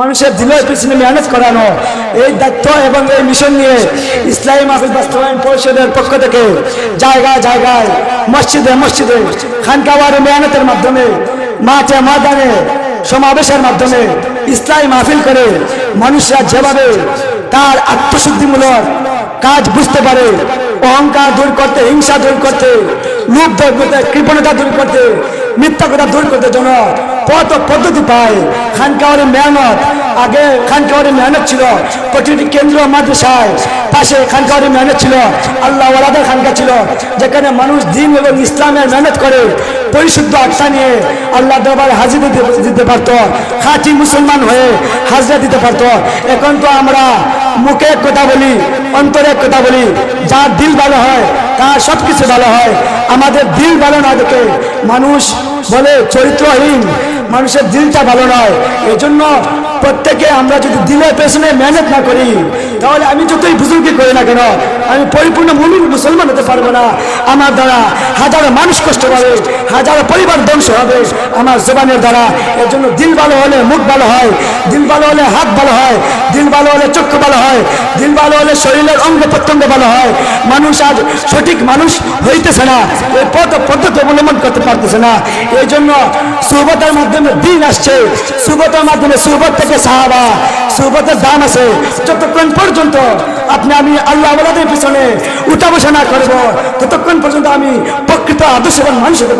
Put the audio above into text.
মানুষের দিলের পিছনে মেহনত করানো, এই দায়িত্ব এবং এই মিশন নিয়ে ইসলামী মাহফিল বাস্তবায়ন পরিষদের পক্ষ থেকে জায়গায় জায়গায়, মসজিদে মসজিদে, খানকাওয়ারে মেহনতের মাধ্যমে, মাঠে ময়দানে, সমাবেশের মাধ্যমে ইসলামী মাহফিল করে মানুষরা যেভাবে তার আত্মশুদ্ধিমূলক কাজ বুঝতে পারে, অহংকার দূর করতে, হিংসা দূর করতে, লোভ দূর করতে, কৃপণতা দূর করতে, মিথ্যা কথা দূর করতে জন্য ও পদ্ধতি পায়? খানকাওয়ারের মেহনত। আগে খানকাওয়ারের মেহনত ছিল প্রতিটি কেন্দ্র মাদ্রাসায়। পাশে খানকাওয়ারের মেহনত ছিল, আল্লাহ ওয়ালাদের খানকা ছিল, যেখানে মানুষ দিন এবং ইসলামের মেহনত করে, পরিশুদ্ধ আত্মা নিয়ে আল্লাহ দরবারে হাজির দিতে পারতো, খাঁটি মুসলমান হয়ে হাজরা দিতে পারতো। এখন তো আমরা মুখে কথা বলি, অন্তরে কথা বলি, যার দিল ভালো হয়, তার সব কিছু ভালো হয়, আমাদের দিল ভালো না দেখে মানুষ বলে চরিত্রহীন, মানুষের দিলটা ভালো নয়। এই জন্য প্রত্যেকে আমরা যদি দিলের পেছনে মেহনত না করি, তাহলে আমি যতই বুজুর্গি করি না কেন, আমি পরিপূর্ণ মুমিন মুসলমান হতে পারব না। আমার দ্বারা হাজারো মানুষ কষ্ট পাবে, হাজারো পরিবার ধ্বংস হবে আমার জবানের দ্বারা। এর জন্য দিল ভালো হলে মুখ ভালো হয়, দিল ভালো হলে হাত ভালো হয়, দিল ভালো হলে চক্ষু ভালো হয়, দিল ভালো হলে শরীরের অঙ্গ প্রত্যঙ্গ ভালো হয়। মানুষ আজ সঠিক মানুষ হইতেছে না। এই পথ পদ্ধতি অবলম্বন করতে পারতেছে না। এই জন্য সুবতের মাধ্যমে দিন আসছে। সুবতার মাধ্যমে সুবত থেকে সাহাবা, সুবতের দাম আছে। যতক্ষণ পর্যন্ত আপনি, আমি আল্লাহ আল্লাহদের পিছনে উঠা বসা না করব, ততক্ষণ পর্যন্ত আমি প্রকৃত আদর্শবান মানুষ হতে।